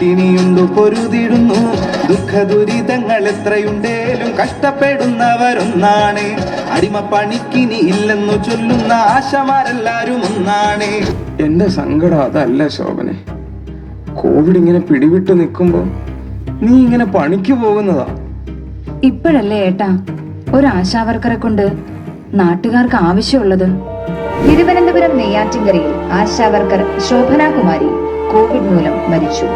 പട്ടിണിയുണ്ടു പൊരുതിടുന്നു ദുഃഖ ദുരിതങ്ങൾ എത്രയുണ്ടേലും കഷ്ടപ്പെടുന്നവരൊന്നാണ്. അടിമ പണിക്കിനി ഇല്ലെന്നു ചൊല്ലുന്ന ആശമാരെല്ലാരും ഒന്നാണ്. എന്റെ സങ്കടം അതല്ല ശോഭനെ. കോവിഡ് ഇങ്ങനെ പിടിവിട്ട് നിൽക്കുമ്പോ നീ ഇങ്ങനെ പണിക്ക് പോകുന്നതാ? ഇപ്പോഴല്ലേ ഏട്ടാ ഒരു ആശാവർക്കറെ കൊണ്ട് നാട്ടുകാർക്ക് ആവശ്യമുള്ളത്. Thiruvananthapuram നെയ്യാറ്റിങ്കരയിൽ ASHA worker Shobhana Kumari covid മൂലം മരിച്ചു.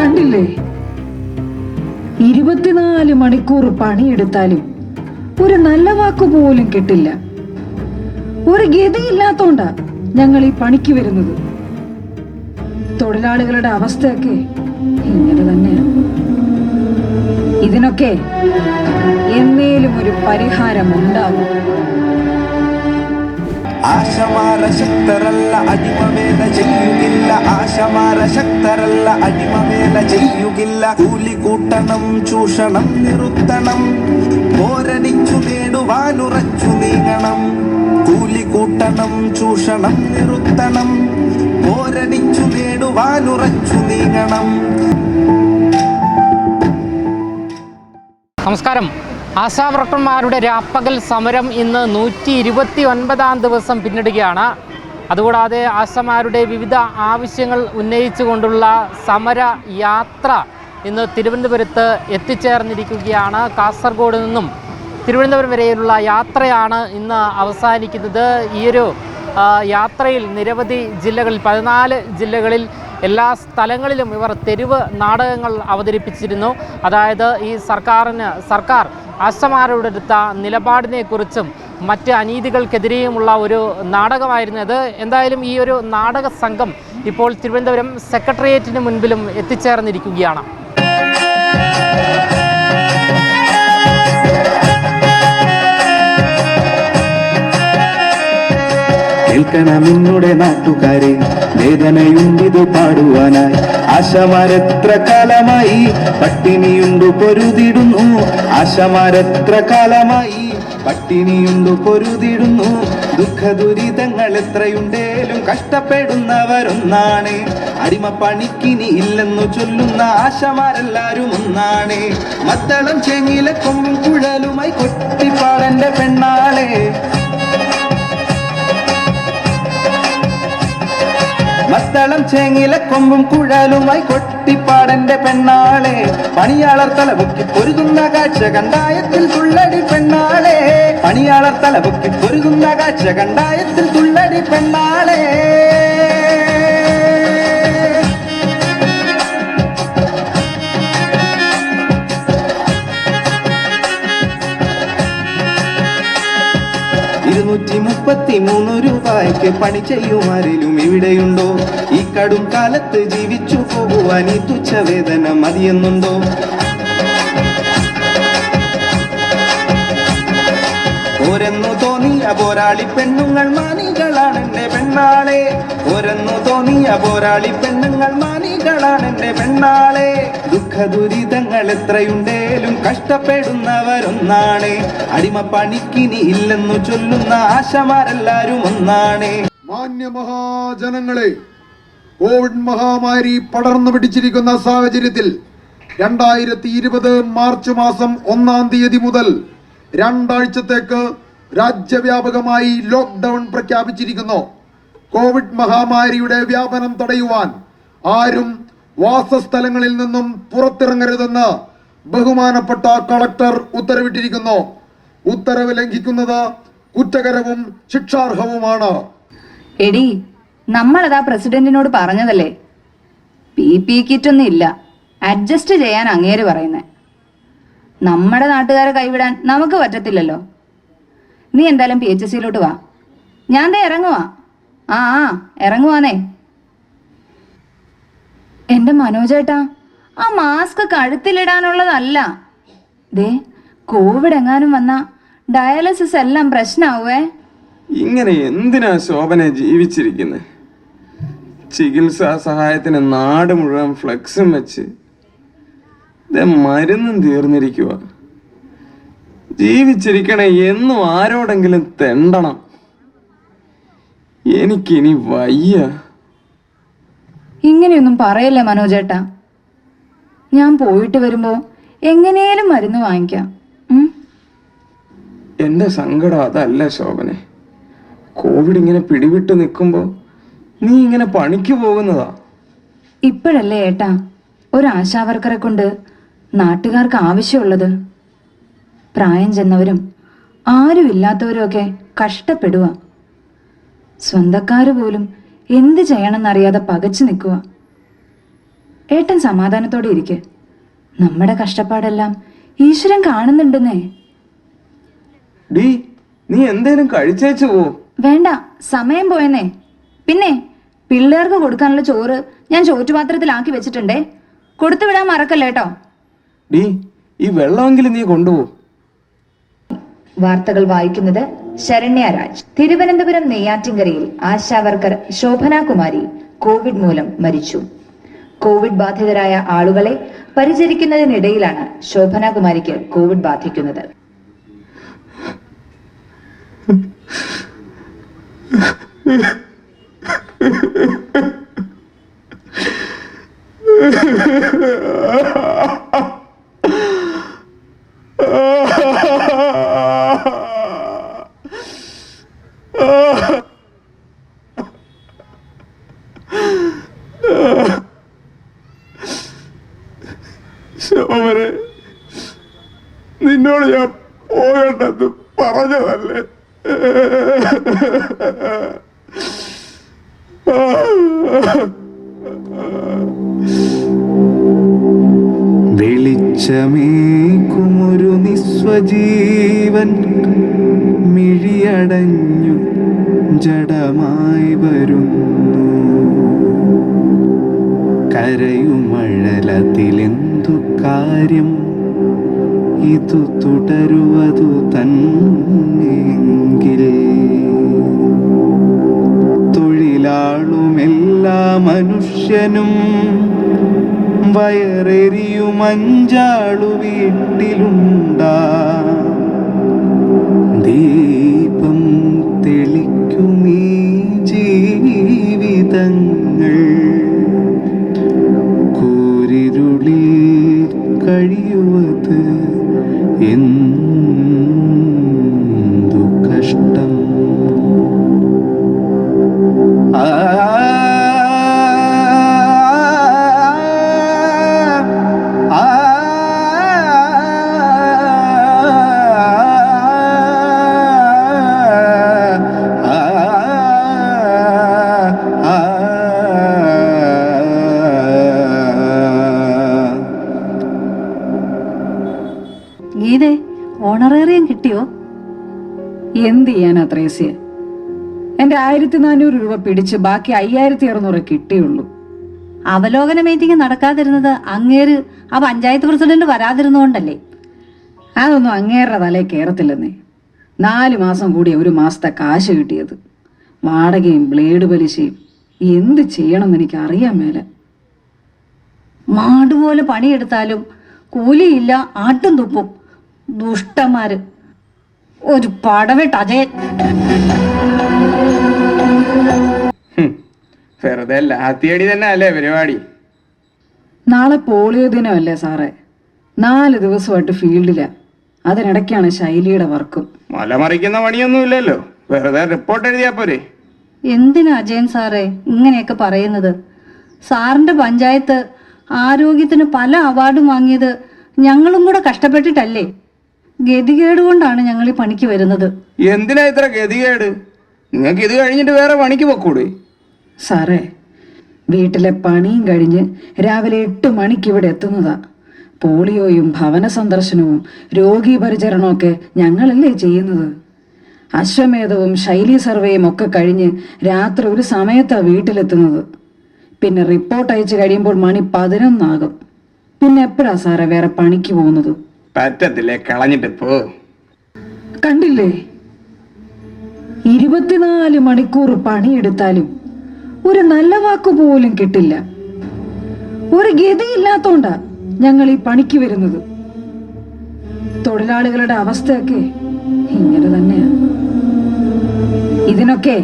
കണ്ടില്ലേ? ഇരുപത്തിനാല് മണിക്കൂർ പണിയെടുത്താലും ഒരു നല്ല വാക്ക് പോലും കിട്ടില്ല. ഒരു ഗതിയില്ലാത്തോണ്ടാ ഞങ്ങൾ ഈ പണിക്ക് വരുന്നത്. തൊഴിലാളികളുടെ അവസ്ഥയൊക്കെ ഇങ്ങനെ തന്നെയാണ്. ഇതിനൊക്കെ എന്നേലും ഒരു പരിഹാരം ഉണ്ടാവും ആശമാര ശക്തരല്ല അടിമവേല ചെയ്യുകില്ല ആശമാര ശക്തരല്ല അടിമവേല ചെയ്യുകില്ല. കൂലി കൂട്ടണം ചൂഷണം നിറുത്തണം. പോരടിച്ചു നേടുവാനുറച്ചു നീങ്ങണം. കൂലി കൂട്ടണം ചൂഷണം നിറുത്തണം. പോരടിച്ചു നേടുവാനുറച്ചു നീങ്ങണം. നമസ്കാരം. ആശാവർക്കർമാരുടെ രാപ്പകൽ സമരം ഇന്ന് നൂറ്റി ഇരുപത്തി ഒൻപതാം ദിവസം പിന്നിടുകയാണ്. അതുകൂടാതെ ആശമാരുടെ വിവിധ ആവശ്യങ്ങൾ ഉന്നയിച്ചുകൊണ്ടുള്ള സമര യാത്ര ഇന്ന് തിരുവനന്തപുരത്ത് എത്തിച്ചേർന്നിരിക്കുകയാണ്. കാസർഗോഡ് നിന്നും തിരുവനന്തപുരം വരെയുള്ള യാത്രയാണ് ഇന്ന് അവസാനിക്കുന്നത്. ഈയൊരു യാത്രയിൽ നിരവധി ജില്ലകളിൽ പതിനാല് ജില്ലകളിൽ എല്ലാ സ്ഥലങ്ങളിലും ഇവർ തെരുവ് നാടകങ്ങൾ അവതരിപ്പിച്ചിരുന്നു. അതായത് ഈ സർക്കാരിന് സർക്കാർ ആശമാരോട് എടുത്ത നിലപാടിനെക്കുറിച്ചും മറ്റ് അനീതികൾക്കെതിരെയുമുള്ള ഒരു നാടകമായിരുന്നു അത് എന്തായാലും ഈ ഒരു നാടക സംഘം ഇപ്പോൾ തിരുവനന്തപുരം സെക്രട്ടേറിയറ്റിന് മുൻപിലും എത്തിച്ചേർന്നിരിക്കുകയാണ്. കേൾക്കണം നിന്നുടെ നാട്ടുകാരെ. വേദനയുണ്ടിത് പാടുവാനായി. ആശമാരെത്ര കാലമായി പട്ടിണിയുണ്ടു പൊരുതിടുന്നു. ആശമാരെത്ര കാലമായി പട്ടിണിയുണ്ടു പൊരുതിടുന്നു. ദുഃഖ ദുരിതങ്ങൾ എത്രയുണ്ടേലും കഷ്ടപ്പെടുന്നവരൊന്നാണ്. അടിമ പണിക്കിനി ഇല്ലെന്നു ചൊല്ലുന്ന ആശമാരെല്ലാരും ഒന്നാണ്. മത്തളം ചെങ്ങിലെ കൊമ്പും കുഴലുമായി കൊട്ടിപ്പാടന്റെ പെണ്ണാളെ. മത്തളം ചേങ്ങില കൊമ്പും കുഴലുമായി കൊട്ടിപ്പാടന്റെ പെണ്ണാളെ പണിയാളർ തലപൊക്കി പൊരുതുന്ന കാഴ്ച കണ്ടായത്തിൽ തുള്ളടി പെണ്ണാളെ പണിയാളർ തലപൊക്കി പൊരുതുന്ന കാഴ്ച കണ്ടായത്തിൽ തുള്ളടി പെണ്ണാളെ ഇരുന്നൂറ്റി മുപ്പത്തി മൂന്ന് രൂപയ്ക്ക് പണി ചെയ്യുമാരിലും ഇവിടെയുണ്ടോ? ഈ കടും കാലത്ത് ജീവിച്ചു പോകുവാൻ ഈ തുച്ഛവേദന മതിയെന്നുണ്ടോ? ഓരെന്നു തോന്നിയ പോരാളി പെണ്ണുങ്ങൾ മാനികളാണ് എന്റെ പെണ്ണാളെ. ഓരെന്നു തോന്നിയ പോരാളി പെണ്ണുങ്ങൾ മാനികളാണ് എന്റെ പെണ്ണാളെ. ദുഃഖ ദുരിതങ്ങൾ എത്രയുണ്ടേലും കഷ്ടപ്പെടുന്നവരൊന്നാണ്. അടിമപ്പണിക്കിനി ഇല്ലെന്നു ചൊല്ലുന്ന ആശമാരെല്ലാരും ഒന്നാണ്. മാന്യ മഹാജനങ്ങളെ കോവിഡ് മഹാമാരി പടർന്നു പിടിച്ചിരിക്കുന്ന സാഹചര്യത്തിൽ രണ്ടായിരത്തി ഇരുപത് മാർച്ച് മാസം ഒന്നാം തീയതി മുതൽ രണ്ടാഴ്ചത്തേക്ക് രാജ്യവ്യാപകമായി ലോക്ക്ഡൗൺ പ്രഖ്യാപിച്ചിരിക്കുന്നു. കോവിഡ് മഹാമാരിയുടെ വ്യാപനം തടയുവാൻ ആരും വാസസ്ഥലങ്ങളിൽ നിന്നും പുറത്തിറങ്ങരുതെന്ന് ബഹുമാനപ്പെട്ട കളക്ടർ ഉത്തരവിട്ടിരിക്കുന്നു. ഉത്തരവ് ലംഘിക്കുന്നത് കുറ്റകരവും ശിക്ഷാർഹവുമാണ്. എടി നമ്മളതാ പ്രസിഡന്റിനോട് പറഞ്ഞതല്ലേ? പി പി കിറ്റൊന്നും ഇല്ല. അഡ്ജസ്റ്റ് ചെയ്യാൻ അങ്ങേര് പറയുന്നേ. നമ്മുടെ നാട്ടുകാരെ കൈവിടാൻ നമുക്ക് പറ്റത്തില്ലല്ലോ. നീ എന്തായാലും പി എച്ച് സിയിലോട്ട് വാ. ഞാൻ ദേ ഇറങ്ങുവാ. ആ ആ ഇറങ്ങുവാന്നേ. എന്റെ മനോജേട്ടാ ആ മാസ്ക് കഴുത്തിലിടാനുള്ളതല്ല. ദേ കോവിഡ് എങ്ങാനും വന്ന ഡയാലിസിസ് എല്ലാം പ്രശ്നാവേ? ഇങ്ങനെ എന്തിനാ ശോഭന ജീവിച്ചിരിക്കുന്നത് ചികിത്സാ സഹായത്തിന് നാട് മുഴുവൻ ഫ്ലെക്സും വെച്ച് മരുന്നും തീർന്നിരിക്കുക ജീവിച്ചിരിക്കണേ എന്നും ആരോടെങ്കിലും തെണ്ടണം. എനിക്കിനി വയ്യ. ഇങ്ങനെയൊന്നും പറയല്ലേ മനോജേട്ടാ? ഞാൻ പോയിട്ട് വരുമ്പോ എങ്ങനെയും മരുന്ന് വാങ്ങിക്കാം. ഉം? എന്റെ സങ്കടം അതല്ല ശോഭനെ. കോവിഡ് ഇങ്ങനെ പിടിവിട്ട് നിൽക്കുമ്പോൾ നീ ഇങ്ങനെ പണിക്ക് പോകുന്നതാ? ഇപ്പോഴല്ലേ ഏട്ടാ ഒരു ആശാവർക്കറെ കൊണ്ട് നാട്ടുകാർക്ക് ആവശ്യമുള്ളത്. പ്രായം ചെന്നവരും ആരുമില്ലാത്തവരും ഒക്കെ കഷ്ടപ്പെടുക സ്വന്തക്കാര് പോലും എന്ത് ചെയ്യണമെന്നറിയാതെ പകച്ചു നിൽക്കുക ഏട്ടൻ സമാധാനത്തോടെ ഇരിക്കെ. നമ്മുടെ കഷ്ടപ്പാടെല്ലാം ഈശ്വരൻ കാണുന്നുണ്ടെന്നേ. ഡീ നീ എന്തേലും കഴിച്ചേച്ചു പോ. വേണ്ട സമയം പോയെന്നേ. പിന്നെ പിള്ളേർക്ക് കൊടുക്കാനുള്ള ചോറ് ഞാൻ ചോറ്റുപാത്രത്തിലാക്കി വെച്ചിട്ടുണ്ടേ. കൊടുത്തു വിടാൻ മറക്കല്ലേട്ടോ ഡീ ഈ വെള്ളമെങ്കിലും നീ കൊണ്ടുപോ. വാർത്തകൾ വായിക്കുന്നത് Saranya Raj. Thiruvananthapuram നെയ്യാറ്റിങ്കരയിൽ ASHA worker Shobhana Kumari covid മൂലം മരിച്ചു. കോവിഡ് ബാധിതരായ ആളുകളെ പരിചരിക്കുന്നതിനിടയിലാണ് ശോഭനാകുമാരിക്ക് കോവിഡ് ബാധിക്കുന്നത്. ശോഭനെ വെളിച്ചമേക്കുമൊരു നിസ്വജീവൻ മിഴിയടഞ്ഞു ജഡമായി വരുന്നു. കരയുമഴലതിലെന്തു കാര്യം? ഇതു തുടരുവതു തന്നെങ്കിൽ. തൊഴിലാളുമെല്ലാ മനുഷ്യനും വയറെരിയുമഞ്ചാളു വീട്ടിലുണ്ടാ. ത്രേസ്യ എന്റെ ആയിരത്തി നാനൂറ് രൂപ പിടിച്ച് ബാക്കി അയ്യായിരത്തി അറുന്നൂറ് കിട്ടിയുള്ളൂ. അവലോകന മീറ്റിംഗ് നടക്കാതിരുന്നത് അങ്ങേര് ആ പഞ്ചായത്ത് പ്രസിഡന്റ് വരാതിരുന്നുകൊണ്ടല്ലേ? അതൊന്നും അങ്ങേരുടെ തലേ കയറത്തില്ലെന്നേ നാല് മാസം കൂടി ഒരു മാസത്തെ കാശ് കിട്ടിയത്. വാടകയും ബ്ലേഡ് പലിശയും. എന്ത് ചെയ്യണമെന്ന് എനിക്ക് അറിയാൻ മേലെ. മാടുപോലെ പണിയെടുത്താലും കൂലിയില്ല ആട്ടും തുപ്പും. ദുഷ്ടന്മാര്. ഒരു പടവെട്ട് അജയൻ ഹും, വെറുതെ ലാത്തിയടി തന്നെ അല്ലേ പരിപാടി? നാളെ പോളിയോ ദിനമല്ലേ സാറേ. നാല് ദിവസമായിട്ട് ഫീൽഡില. അതിനിടയ്ക്കാണ് ശൈലിയുടെ വർക്കും. മലമറിക്കുന്ന പണിയൊന്നും ഇല്ലല്ലോ. വെറുതെ റിപ്പോർട്ട് എഴുതിയാ പോരെ. എന്തിനാ അജയൻ സാറേ ഇങ്ങനെയൊക്കെ പറയുന്നത്? സാറിന്റെ പഞ്ചായത്ത് ആരോഗ്യത്തിന് പല അവാർഡും വാങ്ങിയത് ഞങ്ങളും കൂടെ കഷ്ടപ്പെട്ടിട്ടല്ലേ? ഗതികേട് കൊണ്ടാണ് ഞങ്ങൾ ഈ പണിക്ക് വരുന്നത്. എന്തിനാ ഇത്ര ഗതികേട്? നിങ്ങൾക്ക് ഇത് കഴിഞ്ഞിട്ട് വേറെ പണിക്ക് പൊക്കൂടെ? സാറേ വീട്ടിലെ പണിയും കഴിഞ്ഞ് രാവിലെ എട്ട് മണിക്ക് ഇവിടെ എത്തുന്നതാ. പോളിയോയും ഭവന സന്ദർശനവും രോഗീ പരിചരണവും ഒക്കെ ഞങ്ങളല്ലേ ചെയ്യുന്നത്. അശ്വമേധവും ശൈലി സർവേയും ഒക്കെ കഴിഞ്ഞ് രാത്രി ഒരു സമയത്താ വീട്ടിലെത്തുന്നത്. പിന്നെ റിപ്പോർട്ട് അയച്ചു കഴിയുമ്പോൾ മണി പതിനൊന്നാകും. പിന്നെ എപ്പോഴാ സാറേ വേറെ പണിക്ക് പോകുന്നത്? പറ്റത്തില്ലേ കളഞ്ഞിട്ട് പോ. കണ്ടില്ലേ? ഇരുപത്തിനാല് മണിക്കൂർ പണിയെടുത്താലും ഒരു നല്ല വാക്ക് പോലും കിട്ടില്ല. ഒരു ഗതിയില്ലാത്തോണ്ടാ ഞങ്ങൾ ഈ പണിക്ക് വരുന്നത്. തൊഴിലാളികളുടെ അവസ്ഥയൊക്കെ ഇങ്ങനെ തന്നെയാണ് ഇതിനൊക്കെ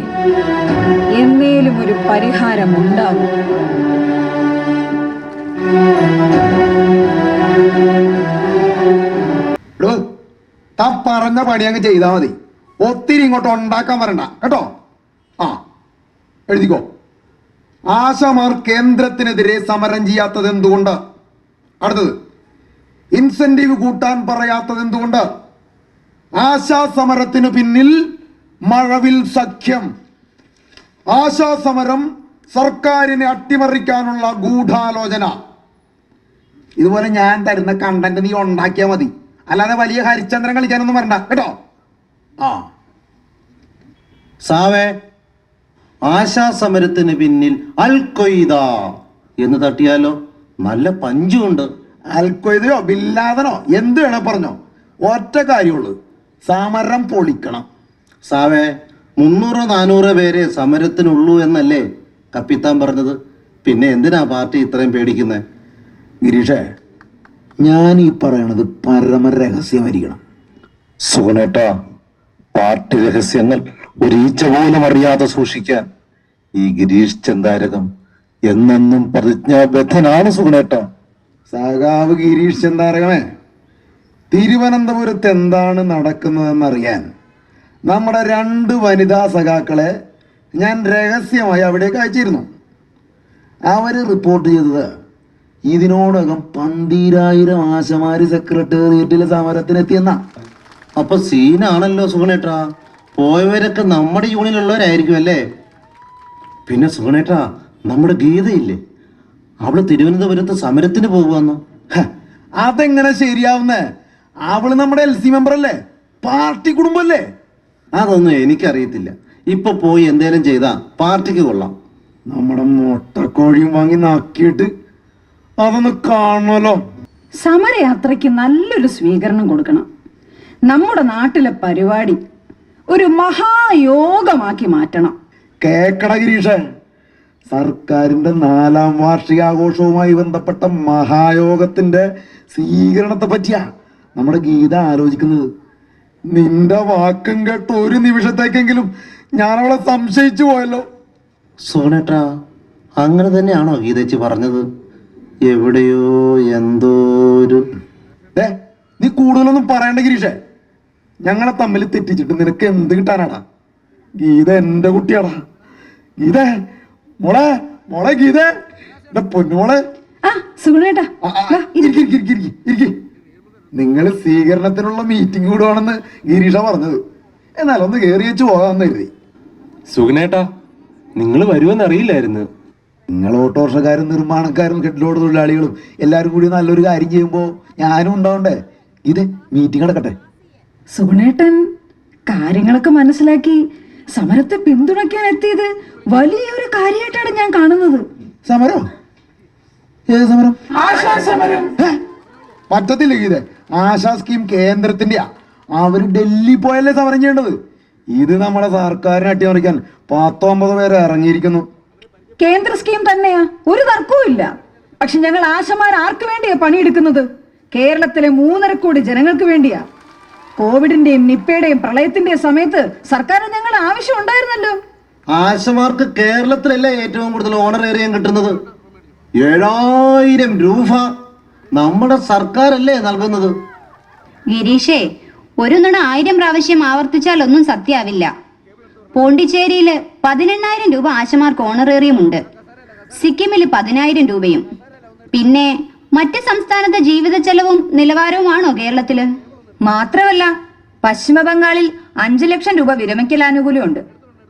എന്നേലും ഒരു പരിഹാരം ഉണ്ടാവും എടോ താൻ പറഞ്ഞ പണി അങ്ങ് ചെയ്താൽ മതി. ഒത്തിരി ഇങ്ങോട്ട് ഉണ്ടാക്കാൻ വരണ്ട. കേട്ടോ? ആ എഴുതിക്കോ. ആശമാർ കേന്ദ്രത്തിനെതിരെ സമരം ചെയ്യാത്തത് എന്തുകൊണ്ട്? അടുത്തത്. ഇൻസെന്റീവ് കൂട്ടാൻ പറയാത്തത് എന്തുകൊണ്ട്? ആശാ സമരത്തിന് പിന്നിൽ മഴവിൽ സഖ്യം. ആശാ സമരം സർക്കാരിനെ അട്ടിമറിക്കാനുള്ള ഗൂഢാലോചന. ഇതുപോലെ ഞാൻ തരുന്ന കണ്ടന്റ് നീ ഉണ്ടാക്കിയാൽ മതി. അല്ലാതെ വലിയ ഹരിചന്ദ്രൻ കളിക്കാനൊന്നും വരണ്ട. കേട്ടോ? ആ. സാവേ ആശാ സമരത്തിന് പിന്നിൽ അൽ കൊയ്ത എന്ന് തട്ടിയാലോ? നല്ല പഞ്ചുണ്ട്. അൽ കൊയ്തയോ ബില്ലാതനോ എന്ത് വേണോ പറഞ്ഞോ. ഒറ്റ കാര്യമുള്ളൂ. സമരം പൊളിക്കണം. സാവേ മുന്നൂറോ നാനൂറോ പേരെ സമരത്തിനുള്ളൂ എന്നല്ലേ കപ്പിത്താൻ പറഞ്ഞത്? പിന്നെ എന്തിനാ പാർട്ടി ഇത്രയും പേടിക്കുന്നത് ഗിരീഷേ ഞാൻ ഈ പറയണത് പരമ രഹസ്യമായിരിക്കണം സുഖനേട്ട പാർട്ടി രഹസ്യങ്ങൾ ഒരീച്ച പോലും അറിയാതെ സൂക്ഷിക്കാൻ ഈ ഗിരീഷ് ചന്ദാരകം എന്നെന്നും പ്രതിജ്ഞാബദ്ധനാണ് സുഗുണേട്ട. സഖാവ് ഗിരീഷ് ചന്ദാരകമേ തിരുവനന്തപുരത്ത് എന്താണ് നടക്കുന്നതെന്നറിയാൻ നമ്മുടെ രണ്ട് വനിതാ സഖാക്കളെ ഞാൻ രഹസ്യമായി അവിടേക്ക് അയച്ചിരുന്നു. അവർ റിപ്പോർട്ട് ചെയ്തത് ഇതിനോടകം പന്തീരായിരം ആശമാര് സെക്രട്ടേറിയറ്റിലെ സമരത്തിനെത്തിയെന്ന. അപ്പൊ സീനാണല്ലോ സുഗണേട്ടാ. പോയവരൊക്കെ നമ്മുടെ യൂണിയനിലുള്ളവരായിരിക്കും അല്ലേ പിന്നെ സുഗണേട്ടാ നമ്മുടെ ഗീതയില്ലേ? അവൾ തിരുവനന്തപുരത്ത് സമരത്തിന് പോകുവന്നു? അതെങ്ങനെ ശരിയാവുന്നേ? അവൾ നമ്മുടെ എൽ സി മെമ്പർ അല്ലേ പാർട്ടി കുടുംബല്ലേ? അതൊന്നും എനിക്കറിയത്തില്ല. ഇപ്പൊ പോയി എന്തേലും ചെയ്താ പാർട്ടിക്ക് കൊള്ളാം. നമ്മുടെ മുട്ടക്കോഴിയും വാങ്ങി നക്കിയിട്ട് അതൊന്ന് കാണണമല്ലോ സമരയാത്രയ്ക്ക് നല്ലൊരു സ്വീകരണം കൊടുക്കണം. നമ്മുടെ നാട്ടിലെ പരിപാടി ഒരു മഹായോഗമാക്കി മാറ്റണം. കേക്കട ഗിരീഷ സർക്കാരിന്റെ നാലാം വാർഷികാഘോഷവുമായി ബന്ധപ്പെട്ട മഹായോഗത്തിന്റെ സ്വീകരണത്തെ പറ്റിയാ നമ്മുടെ ഗീത ആലോചിക്കുന്നത്. നിന്റെ വാക്കും കേട്ട് ഒരു നിമിഷത്തേക്കെങ്കിലും ഞാൻ അവളെ സംശയിച്ചു പോയല്ലോ. സോനേട്ടാ അങ്ങനെ തന്നെയാണോ ഗീതച്ചി പറഞ്ഞത്? എവിടെയോ എന്തോ ഒരു ദേ, നീ കൂടുതലൊന്നും പറയണ്ട ഗിരീഷേ. ഞങ്ങളെ തമ്മിൽ തെറ്റിച്ചിട്ട് നിനക്ക് എന്ത് കിട്ടാനാടാ? ഗീത എന്റെ കുട്ടിയാടാ. ഗീത മോളെ മോളെ ഗീത. എന്റെ പൊന്നുമോളെ. ആ സുഗുണേട്ടാ. ആ, ആ, ആ, ഇരിക്ക്, ഇരിക്ക്, ഇരിക്ക്, ഇരിക്ക്, ഇരിക്ക്. നിങ്ങൾ സ്വീകരണത്തിനുള്ള മീറ്റിംഗ് കൂടുവാണെന്ന് ഗിരീഷ പറഞ്ഞത്. എന്നാൽ ഒന്ന് കേറി വെച്ച് പോകാമെന്ന് കരുതി. സുഗുണേട്ടാ നിങ്ങൾ വരുമെന്ന് അറിയില്ലായിരുന്നു. നിങ്ങൾ ഓട്ടോറിക്ഷക്കാരും നിർമ്മാണക്കാരും കെട്ടിലോട് തൊഴിലാളികളും എല്ലാവരും കൂടി നല്ലൊരു കാര്യം ചെയ്യുമ്പോൾ ഞാനും ഉണ്ടാവണ്ടേ? ഇത് മീറ്റിംഗ് നടക്കട്ടെ. സുഗുണേട്ടൻ കാര്യങ്ങളൊക്കെ മനസ്സിലാക്കി സമരത്തെ പിന്തുണയ്ക്കാൻ എത്തിയത് വലിയൊരു കാര്യമായിട്ടാണ് ഞാൻ കാണുന്നത്. സമരം? ഏത് സമരം? ആശാ സമരം. പറ്റത്തില്ല ഇത് ആശാ സ്കീം കേന്ദ്രത്തിന്റെ അവർ ഡൽഹി പോയല്ലേ സമരം ചെയ്യേണ്ടത്? ഇത് നമ്മളെ സർക്കാരിനെ അട്ടിമറിക്കാൻ പത്തൊമ്പത് പേര് ഇറങ്ങിയിരിക്കുന്നു. കേന്ദ്ര സ്കീം തന്നെയാ. ഒരു തർക്കവും ഇല്ല. പക്ഷെ ഞങ്ങൾ ആശമാർ ആർക്ക് വേണ്ടിയാ പണിയെടുക്കുന്നത്? കേരളത്തിലെ മൂന്നര കോടി ജനങ്ങൾക്ക് വേണ്ടിയാ. കോവിഡിന്റെയും നിപ്പയുടെയും പ്രളയത്തിന്റെയും സമയത്ത് സർക്കാർ ഞങ്ങൾ ആവശ്യം ഉണ്ടായിരുന്നല്ലോ. ആശമാർക്ക് കേരളത്തിലല്ലേ ഏറ്റവും കൂടുതൽ ഓണറേറിയം കിട്ടുന്നത്? ഏഴായിരം രൂപ നമ്മുടെ സർക്കാരല്ലേ നൽകുന്നത്? ഗിരീഷേ ഒരു നുണ ആയിരം പ്രാവശ്യം ആവർത്തിച്ചാൽ ഒന്നും സത്യാവില്ല പോണ്ടിച്ചേരിയിൽ പതിനെണ്ണായിരം രൂപ ആശമാർക്ക് ഓണറേറിയം ഉണ്ട് സിക്കിമിൽ പതിനായിരം രൂപയും. പിന്നെ മറ്റ് സംസ്ഥാനത്തെ ജീവിത ചെലവും നിലവാരവുമാണോ കേരളത്തിൽ? മാത്രമല്ല പശ്ചിമ ബംഗാളിൽ അഞ്ചു ലക്ഷം രൂപ വിരമിക്കൽ വിരമിക്കലാനുകൂല്യമുണ്ട്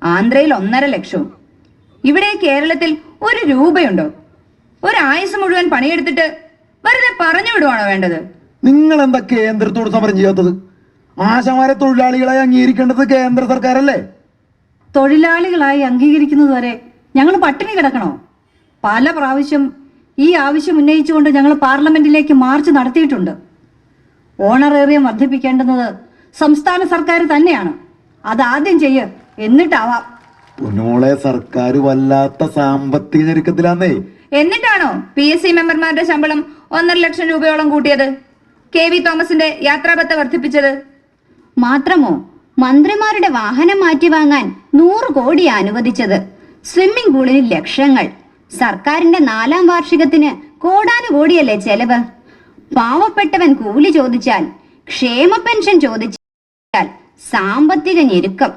ആന്ധ്രയിൽ ഒന്നര ലക്ഷവും. ഇവിടെ കേരളത്തിൽ ഒരു രൂപയുണ്ടോ? ഒരു ആയുസ് മുഴുവൻ പണിയെടുത്തിട്ട് വെറുതെ പറഞ്ഞു വിടുവാണോ വേണ്ടത്? നിങ്ങൾ എന്താ കേന്ദ്രത്തോട് സമരം ചെയ്യാത്തത്? ആശമാരെ തൊഴിലാളികളായി അംഗീകരിക്കേണ്ടത് കേന്ദ്ര സർക്കാരല്ലേ? തൊഴിലാളികളായി അംഗീകരിക്കുന്നത് വരെ ഞങ്ങൾ പട്ടിണി കിടക്കണോ? പല പ്രാവശ്യം ഈ ആവശ്യം ഉന്നയിച്ചുകൊണ്ട് ഞങ്ങൾ പാർലമെന്റിലേക്ക് മാർച്ച് നടത്തിയിട്ടുണ്ട്. ഓണറേറിയം വർദ്ധിപ്പിക്കേണ്ടുന്നത് സംസ്ഥാന സർക്കാർ തന്നെയാണ്. അത് ആദ്യം ചെയ്യ് എന്നിട്ടാവാം. പൊന്നോളെ സർക്കാർ വല്ലാത്ത സാമ്പത്തിക ഞെരുക്കത്തിലാന്നേ. എന്നിട്ടാണോ പി എസ് സി മെമ്പർമാരുടെ ശമ്പളം ഒന്നര ലക്ഷം രൂപയോളം കൂട്ടിയത്? കെ വി തോമസിന്റെ യാത്രാബത്ത വർദ്ധിപ്പിച്ചത്? മാത്രമോ? മന്ത്രിമാരുടെ വാഹനം മാറ്റി വാങ്ങാൻ നൂറ് കോടി അനുവദിച്ചത്. സ്വിമ്മിംഗ് പൂളിന് ലക്ഷങ്ങൾ. സർക്കാരിന്റെ നാലാം വാർഷികത്തിന് കോടാനുകോടിയല്ലേ ചെലവ്? പാവപ്പെട്ടവൻ കൂലി ചോദിച്ചാൽ ക്ഷേമ പെൻഷൻ ചോദിച്ചാൽ സാമ്പത്തിക ഞെരുക്കം.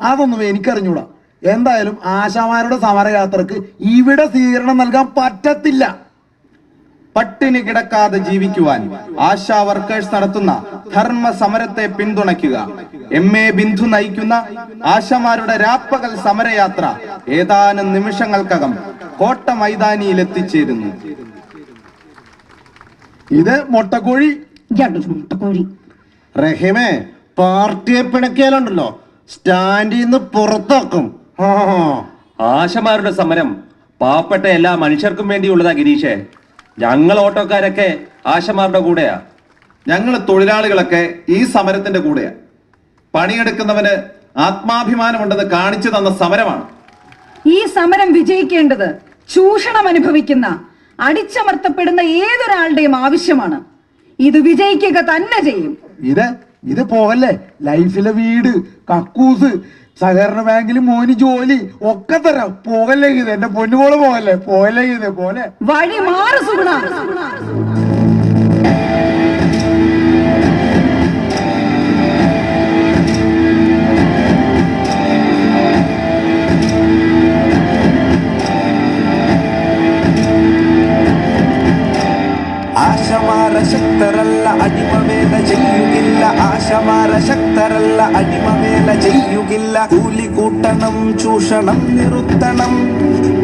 അതൊന്നും എനിക്കറിഞ്ഞൂടാ. എന്തായാലും ആശാമാരുടെ സമരയാത്രക്ക് ഇവിടെ സ്വീകരണം നൽകാൻ പറ്റത്തില്ല. പട്ടിണി കിടക്കാതെ ജീവിക്കുവാൻ ആശാ വർക്കേഴ്സ് നടത്തുന്ന ധർമ്മ സമരത്തെ പിന്തുണയ്ക്കുക. എം. എ. ബിന്ദു നയിക്കുന്ന ആശമാരുടെ രാപ്പകൽ സമരയാത്ര ഏതാനും നിമിഷങ്ങൾക്കകം കോട്ട മൈതാനിയിൽ എത്തിച്ചേരുന്നു. ഇത് മുട്ടക്കോഴി? മുട്ടക്കോഴി. റഹിമേ പാർട്ടിയെ പിണക്കിയാലുണ്ടല്ലോ. സ്റ്റാൻഡിൽ നിന്ന് പുറത്താക്കും. ആശമാരുടെ സമരം പാവപ്പെട്ട എല്ലാ മനുഷ്യർക്കും വേണ്ടിയുള്ളതാ ഗിരീഷേ. ഞങ്ങൾ ഓട്ടോക്കാരൊക്കെ ആശമാരുടെ കൂടെയാ. ഞങ്ങൾ തൊഴിലാളികളൊക്കെ ഈ സമരത്തിന്റെ കൂടെയാ. പണിയെടുക്കുന്നവന് ആത്മാഭിമാനമുണ്ടെന്ന് കാണിച്ചു തന്ന സമരമാണ്. ഈ സമരം വിജയിക്കേണ്ടത് ചൂഷണം അനുഭവിക്കുന്ന അടിച്ചമർത്തപ്പെടുന്ന ഏതൊരാളുടെയും ആവശ്യമാണ്. ഇത് വിജയിക്കുക തന്നെ ചെയ്യും. ഇത് ഇത് പോകല്ലേ? ലൈഫിലെ വീട് കക്കൂസ് സഹകരണ ബാങ്കിൽ മോന് ജോലി ഒക്കെ തരാം. പോകല്ലേ ഇത് എന്റെ പൊന്നുപോലെ പോകല്ലേ? പോകല്ലേ ഇത് പോലെ വഴി മാറി സുഗുണ. ആശമാര ശക്തരല്ല അടിമവേദ ചെയ്യുന്നില്ല. ആശമാര ശക്തരല്ല അടിമവേല ചെയ്യുകില്ല. കൂലി കൂട്ടണം ചൂഷണം നിറുത്തണം.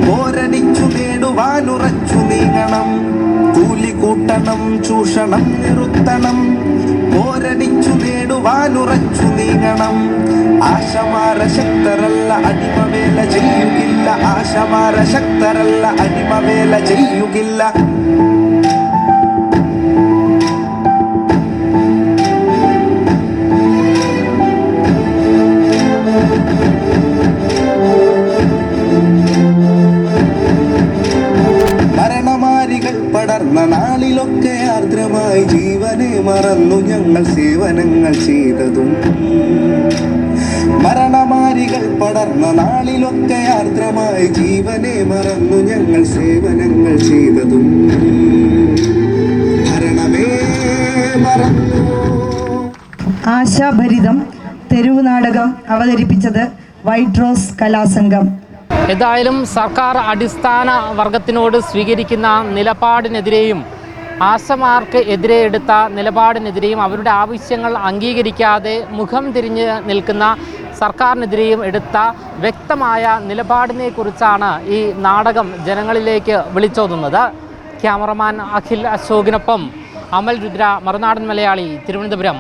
പോരടിച്ചു നേടുവാനുറച്ചു നീങ്ങണം. കൂലി കൂട്ടണം ചൂഷണം നിറുത്തണം. പോരടിച്ചു നേടുവാനുറച്ചു നീങ്ങണം. ആശമാര ശക്തരല്ല അടിമവേല ചെയ്യുകില്ല. ആശമാര ശക്തരല്ല അടിമവേല ചെയ്യുകില്ല. ചെയ്തതും ആശാഭരിതം തെരുവ് നാടകം അവതരിപ്പിച്ചത് വൈറ്റ് റോസ് കലാസംഘം. ഏതായാലും സർക്കാർ അടിസ്ഥാന വർഗത്തിനോട് സ്വീകരിക്കുന്ന നിലപാടിനെതിരെയും ആശമാർക്ക് എതിരെ എടുത്ത നിലപാടിനെതിരെയും അവരുടെ ആവശ്യങ്ങൾ അംഗീകരിക്കാതെ മുഖം തിരിഞ്ഞ് നിൽക്കുന്ന സർക്കാരിനെതിരെയും എടുത്ത വ്യക്തമായ നിലപാടിനെ കുറിച്ചാണ് ഈ നാടകം ജനങ്ങളിലേക്ക് വിളിച്ചോതുന്നത്. ക്യാമറമാൻ അഖിൽ അശോകിനൊപ്പം അമൽ രുദ്ര മറുനാടൻ മലയാളി തിരുവനന്തപുരം.